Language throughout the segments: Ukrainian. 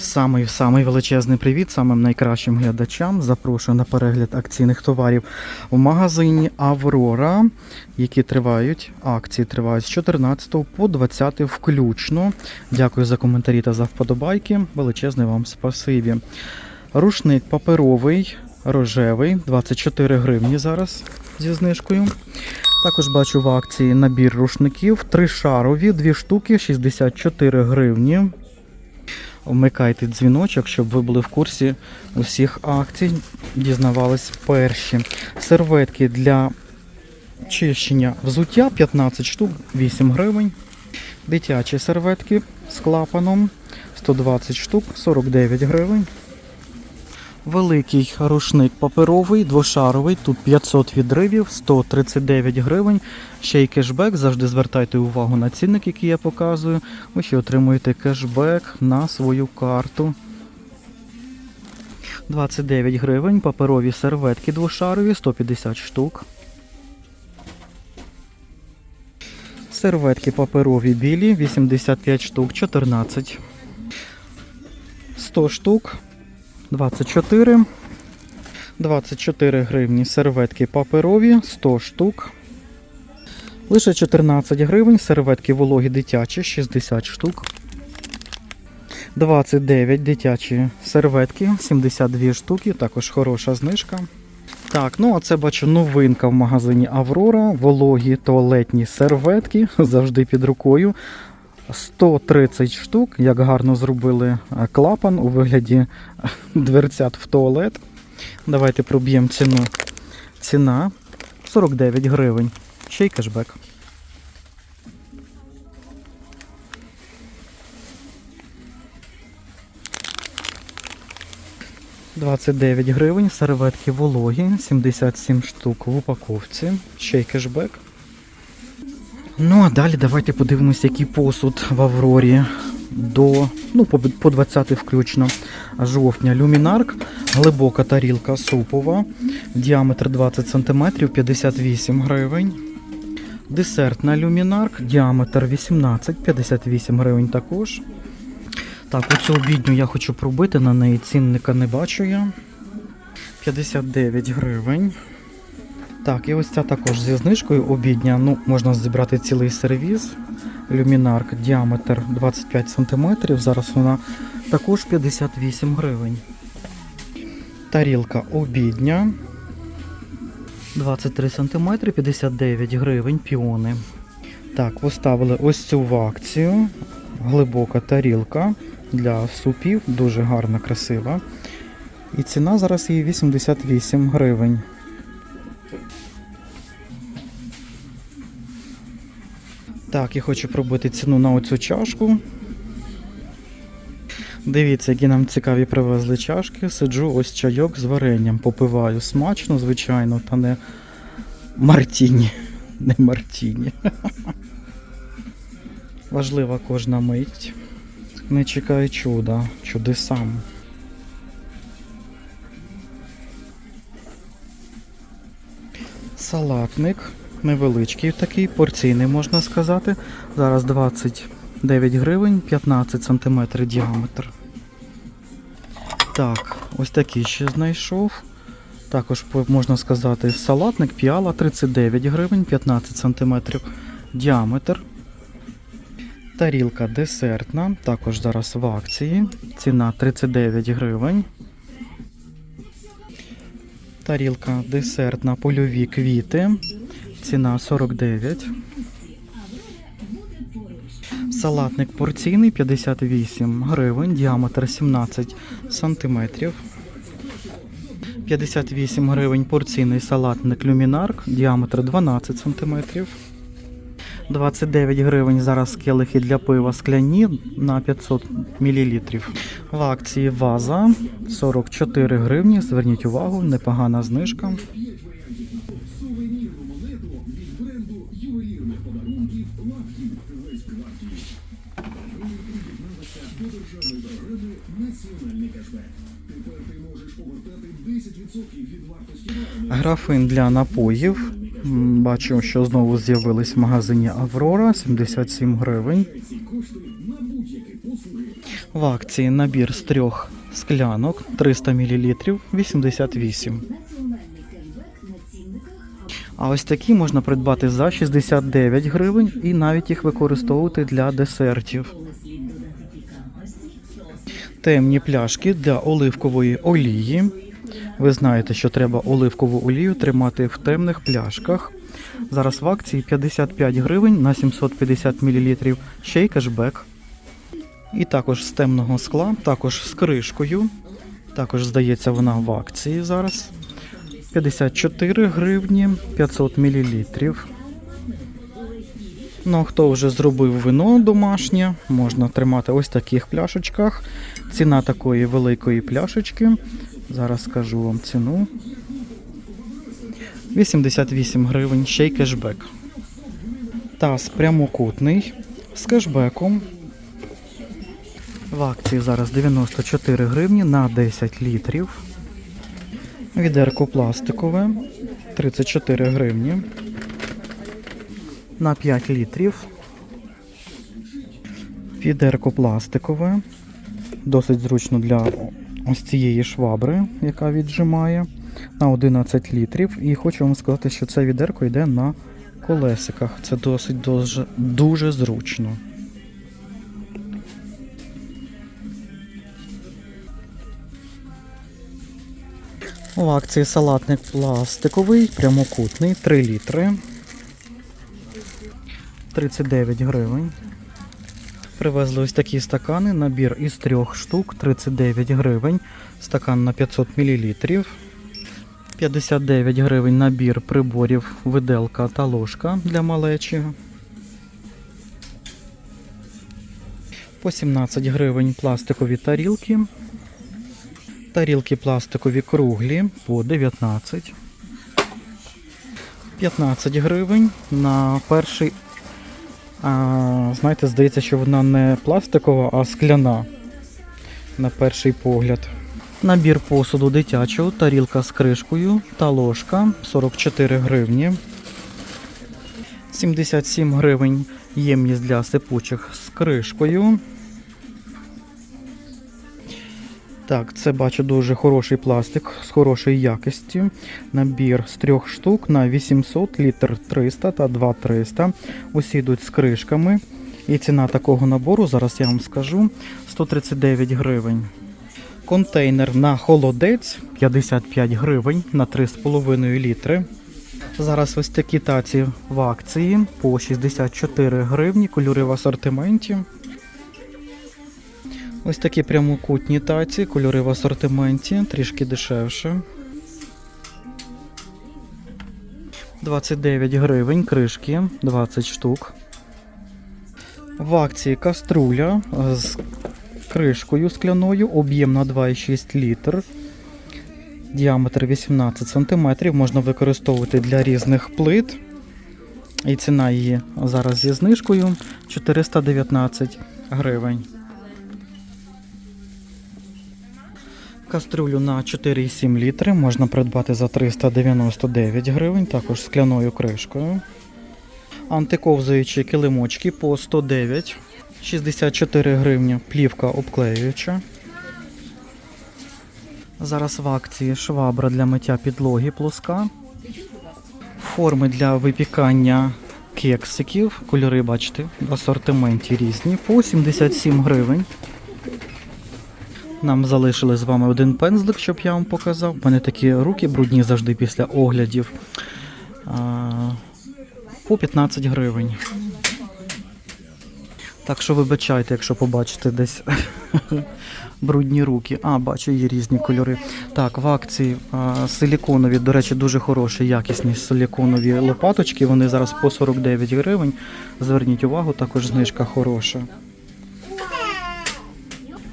Самий самий величезний привіт самим найкращим глядачам. Запрошую на перегляд акційних товарів в магазині Аврора, які тривають. Акції тривають з 14 по 20 включно. Дякую за коментарі та за вподобайки. Величезне вам спасибі. Рушник паперовий, рожевий, 24 гривні зараз зі знижкою. Також бачу в акції набір рушників, три шарові, дві штуки, 64 гривні. Вмикайте дзвіночок, щоб ви були в курсі усіх акцій, дізнавались перші. Серветки для чищення взуття 15 штук, 8 гривень. Дитячі серветки з клапаном 120 штук, 49 гривень. Великий рушник паперовий, двошаровий, тут 500 відривів, 139 гривень. Ще й кешбек. Завжди звертайте увагу на цінник, який я показую. Ви ще отримуєте кешбек на свою карту. 29 гривень, паперові серветки двошарові, 150 штук. Серветки паперові білі, 85 штук, 14. 100 штук, 24. 24 гривні серветки паперові, 100 штук. Лише 14 гривень, серветки вологі дитячі, 60 штук. 29 дитячі серветки, 72 штуки, також хороша знижка. Так, ну а це бачу новинка в магазині Аврора. Вологі туалетні серветки завжди під рукою. 130 штук, як гарно зробили е, клапан у вигляді е, дверцят в туалет. Давайте проб'ємо ціну. Ціна 49 гривень. Ще й кешбек. «29 гривень, серветки вологі, 77 штук в упаковці, ще й кешбек. Ну а далі давайте подивимося, який посуд в Аврорі до ну, по, по 20 включно жовтня. Люмінарк, глибока тарілка супова, діаметр 20 см, 58 гривень. Десертна люмінарк, діаметр 18, 58 гривень також. Так, оцю обідню я хочу пробити, на неї цінника не бачу я. 59 гривень. Так, і ось ця також зі знижкою обідня. Ну, можна зібрати цілий сервіз. Люмінарк, діаметр 25 см. Зараз вона також 58 гривень. Тарілка обідня. 23 см, 59 гривень, піони. Так, поставили ось цю в акцію. Глибока тарілка для супів, дуже гарна, красива. І ціна зараз її 88 гривень. Так, я хочу пробити ціну на оцю чашку. Дивіться, які нам цікаві привезли чашки. Сиджу ось чайок з варенням, попиваю. Смачно, звичайно, та не мартіні. Не мартіні. Важлива кожна мить. Не чекай чуда, чудесам. Салатник невеличкий такий, порційний можна сказати. Зараз 29 гривень, 15 см діаметр. Так, ось такий ще знайшов. Також можна сказати салатник піала 39 гривень, 15 см діаметр. Тарілка десертна, також зараз в акції. Ціна 39 гривень. Тарілка десертна польові квіти. Ціна 49. Салатник порційний 58 гривень, діаметр 17 сантиметрів. 58 гривень порційний салатник люмінарк, діаметр 12 сантиметрів. 29 гривень зараз келихи для пива скляні на 500 мл. В акції ваза 44 гривні. Зверніть увагу, непогана знижка. Графин для напоїв. Бачу, що знову з'явились в магазині Аврора 77 гривень. В акції набір з трьох склянок 300 мл 88. А ось такі можна придбати за 69 гривень і навіть їх використовувати для десертів. Темні пляшки для оливкової олії. Ви знаєте, що треба оливкову олію тримати в темних пляшках. Зараз в акції 55 гривень на 750 мл, ще й кешбек. І також з темного скла, також з кришкою. Також, здається, вона в акції зараз. 54 гривні 500 мл. Ну, хто вже зробив вино домашнє, можна тримати ось таких пляшечках. Ціна такої великої пляшечки. Зараз скажу вам ціну. 88 гривень, ще й кешбек. Таз прямокутний з кешбеком. В акції зараз 94 гривні на 10 літрів. Відерко пластикове 34 гривні. На 5 літрів. Відерко пластикове. Досить зручно для ось цієї швабри, яка віджимає на 11 літрів. І хочу вам сказати, що це відерко йде на колесиках. Це досить дуже, дуже зручно. У акції салатник пластиковий, прямокутний, 3 літри. 39 гривень. Привезли ось такі стакани, набір із трьох штук, 39 гривень. Стакан на 500 мл. 59 гривень набір приборів, виделка та ложка для малечі. По 17 гривень пластикові тарілки. Тарілки пластикові круглі по 19. 15 гривень на перший. А, знаєте, здається, що вона не пластикова, а скляна. На перший погляд. Набір посуду дитячого, тарілка з кришкою та ложка 44 гривні. 77 гривень ємність для сипучих з кришкою. Так, це бачу дуже хороший пластик з хорошої якості. Набір з трьох штук на 800, літр 300 та 2300. Усі йдуть з кришками. І ціна такого набору, зараз я вам скажу, 139 гривень. Контейнер на холодець 55 гривень на 3,5 літри. Зараз ось такі таці в акції по 64 гривні, кольори в асортименті. Ось такі прямокутні таці, кольори в асортименті, трішки дешевше. 29 гривень, кришки, 20 штук. В акції каструля з кришкою скляною, об'єм на 2,6 літр. Діаметр 18 см, можна використовувати для різних плит. І ціна її зараз зі знижкою 419 гривень. Каструлю на 4,7 літри можна придбати за 399 гривень, також скляною кришкою. Антиковзуючі килимочки по 109, 64 гривні, плівка обклеююча. Зараз в акції швабра для миття підлоги плоска. Форми для випікання кексиків. Кольори, бачите, в асортименті різні. По 77 гривень. Нам залишили з вами один пензлик, щоб я вам показав. У мене такі руки брудні завжди після оглядів. По 15 гривень. Так що вибачайте, якщо побачите десь брудні руки. А, бачу, є різні кольори. Так, в акції а, силіконові, до речі, дуже хороші, якісні силіконові лопаточки. Вони зараз по 49 гривень. Зверніть увагу, також знижка хороша.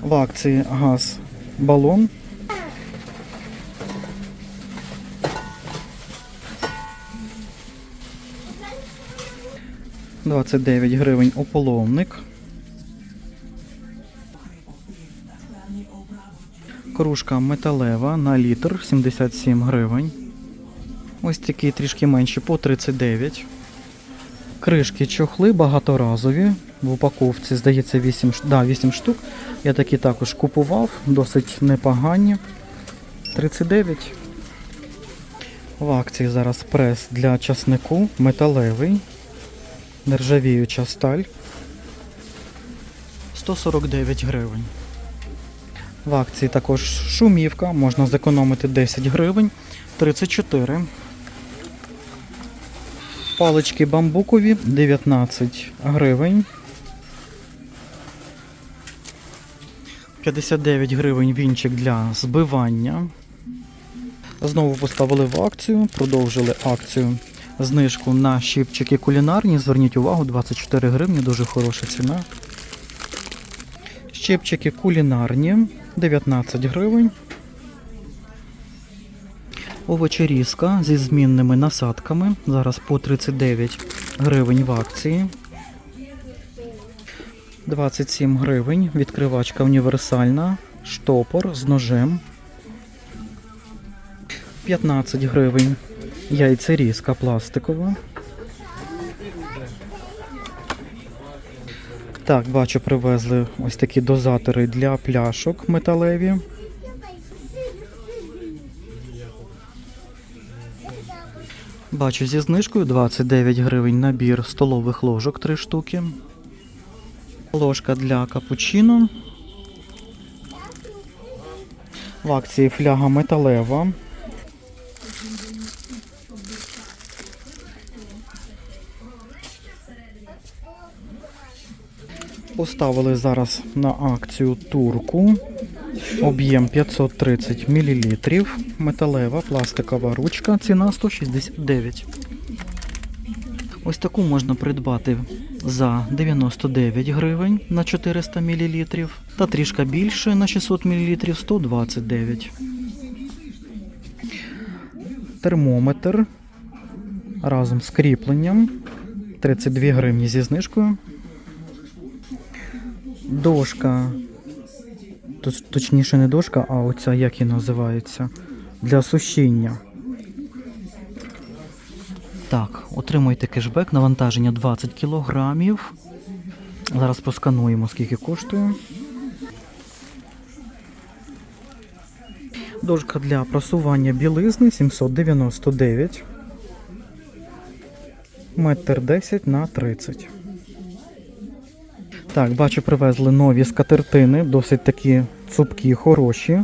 В акції газ балон. Двадцять дев'ять гривень ополовник. Кружка металева на літр 77 гривень. Ось такі трішки менші по 39. Кришки чохли багаторазові в упаковці, здається, 8, да, 8 штук. Я такі також купував, досить непогані. 39. В акції зараз прес для часнику металевий. Нержавіюча сталь. 149 гривень. В акції також шумівка, можна зекономити 10 гривень, 34. Палички бамбукові 19 гривень. 59 гривень вінчик для збивання. Знову поставили в акцію, продовжили акцію. Знижку на щипчики кулінарні. Зверніть увагу, 24 гривні, дуже хороша ціна. Щипчики кулінарні 19 гривень. Овочерізка зі змінними насадками. Зараз по 39 гривень в акції. 27 гривень. Відкривачка універсальна. Штопор з ножем. 15 гривень. Яйцерізка пластикова. Так, бачу, привезли ось такі дозатори для пляшок металеві. Бачу зі знижкою 29 гривень набір столових ложок 3 штуки. Ложка для капучино. В акції фляга металева. Поставили зараз на акцію турку. Об'єм 530 мл. Металева пластикова ручка. Ціна 169. Ось таку можна придбати за 99 гривень на 400 мл. Та трішки більше на 600 мл 129. Термометр разом з кріпленням 32 гривні зі знижкою. Дошка. Точніше, не дошка, а оця як і називається. Для сушіння. Так, отримуйте кешбек, навантаження 20 кілограмів. Зараз проскануємо, скільки коштує. Дошка для просування білизни 799. Метр 10 на 30. Так, бачу, привезли нові скатертини, досить такі цупкі, хороші.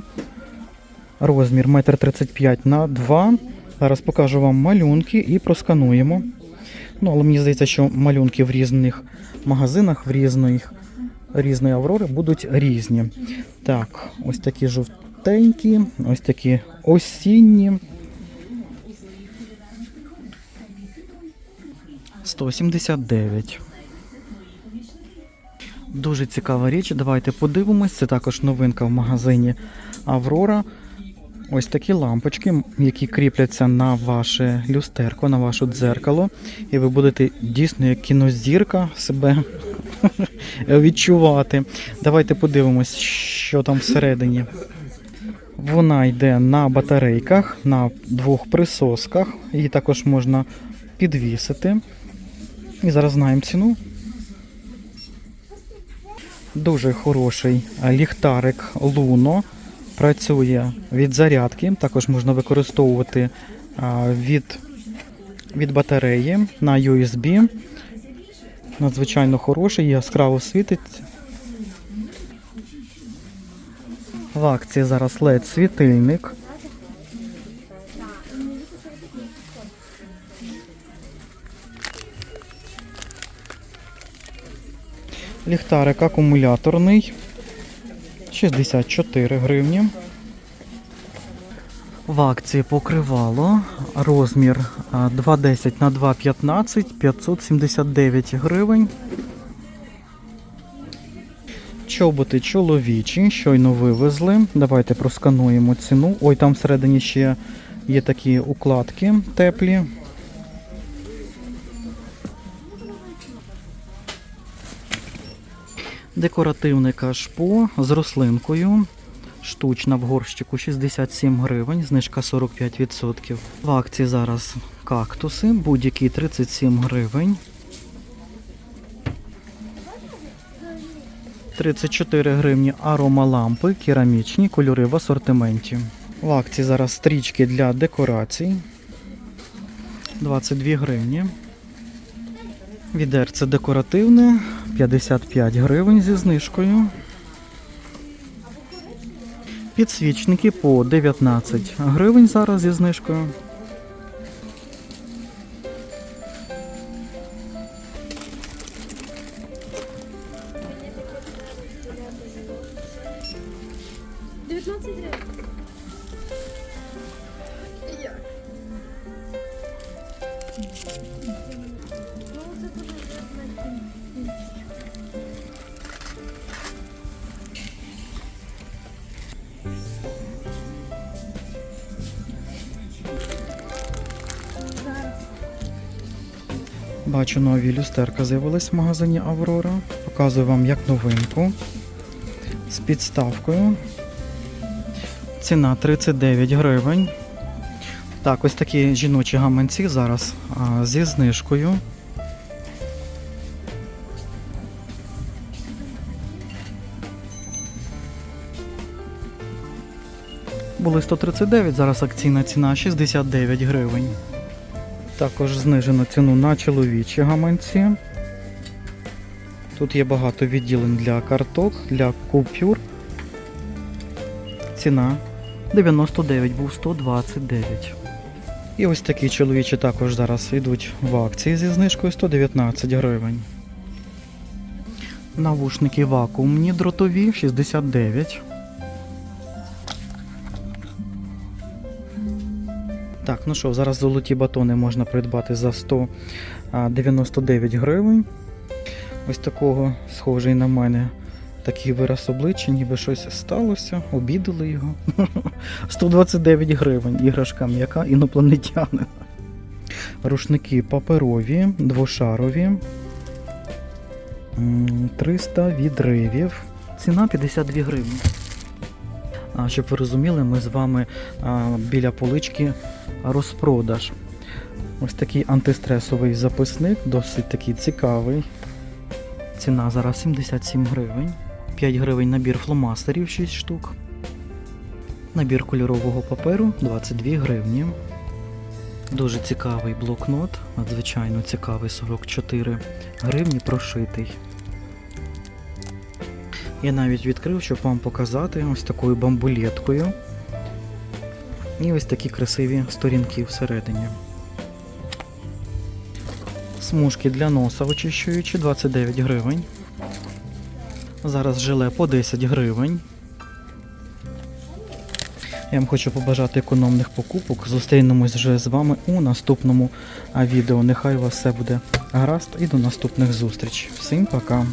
Розмір 1,35 м на 2 Зараз покажу вам малюнки і проскануємо. Ну, але мені здається, що малюнки в різних магазинах, в різних, різної аврори будуть різні. Так, ось такі жовтенькі, ось такі осінні. 179. Дуже цікава річ. Давайте подивимось. Це також новинка в магазині Аврора. Ось такі лампочки, які кріпляться на ваше люстерко, на ваше дзеркало. І ви будете дійсно як кінозірка себе відчувати. Давайте подивимось, що там всередині. Вона йде на батарейках, на двох присосках. Її також можна підвісити. І зараз знаємо ціну. Дуже хороший ліхтарик Луно. Працює від зарядки. Також можна використовувати від, від батареї на USB. Надзвичайно хороший, яскраво світить. В акції зараз LED світильник. Ліхтарик акумуляторний 64 гривні. В акції покривало розмір 2,10 на 2,15 579 гривень. Чоботи чоловічі, щойно вивезли. Давайте проскануємо ціну. Ой, там всередині ще є такі укладки теплі. Декоративне кашпо з рослинкою. Штучна в горщику 67 гривень, знижка 45%. В акції зараз кактуси, будь-які 37 гривень. 34 гривні аромалампи, керамічні кольори в асортименті. В акції зараз стрічки для декорацій. 22 гривні. Відерце декоративне 55 гривень зі знижкою. Підсвічники по 19 гривень зараз зі знижкою. Бачу, нові люстерка з'явилась в магазині Аврора. Показую вам як новинку. З підставкою. Ціна 39 гривень. Так, ось такі жіночі гаманці зараз а, зі знижкою. Були 139, зараз акційна ціна 69 гривень. Також знижено ціну на чоловічі гаманці. Тут є багато відділень для карток, для купюр. Ціна 99, був 129. І ось такі чоловічі також зараз йдуть в акції зі знижкою 119 гривень. Навушники вакуумні дротові 69. Так, ну що, зараз золоті батони можна придбати за 199 гривень. Ось такого схожий на мене такий вираз обличчя, ніби щось сталося, обідали його. 129 гривень. Іграшка м'яка інопланетянина. Рушники паперові, двошарові. 300 відривів. Ціна 52 гривні. Щоб ви розуміли, ми з вами біля полички розпродаж. Ось такий антистресовий записник, досить такий цікавий. Ціна зараз 77 гривень. 5 гривень набір фломастерів 6 штук. Набір кольорового паперу 22 гривні. Дуже цікавий блокнот, надзвичайно цікавий 44 гривні прошитий. Я навіть відкрив, щоб вам показати ось такою бамбулеткою. І ось такі красиві сторінки всередині. Смужки для носа очищуючі 29 гривень. Зараз желе по 10 гривень. Я вам хочу побажати економних покупок. Зустрінемось вже з вами у наступному відео. Нехай у вас все буде гаразд і до наступних зустрічей. Всім пока!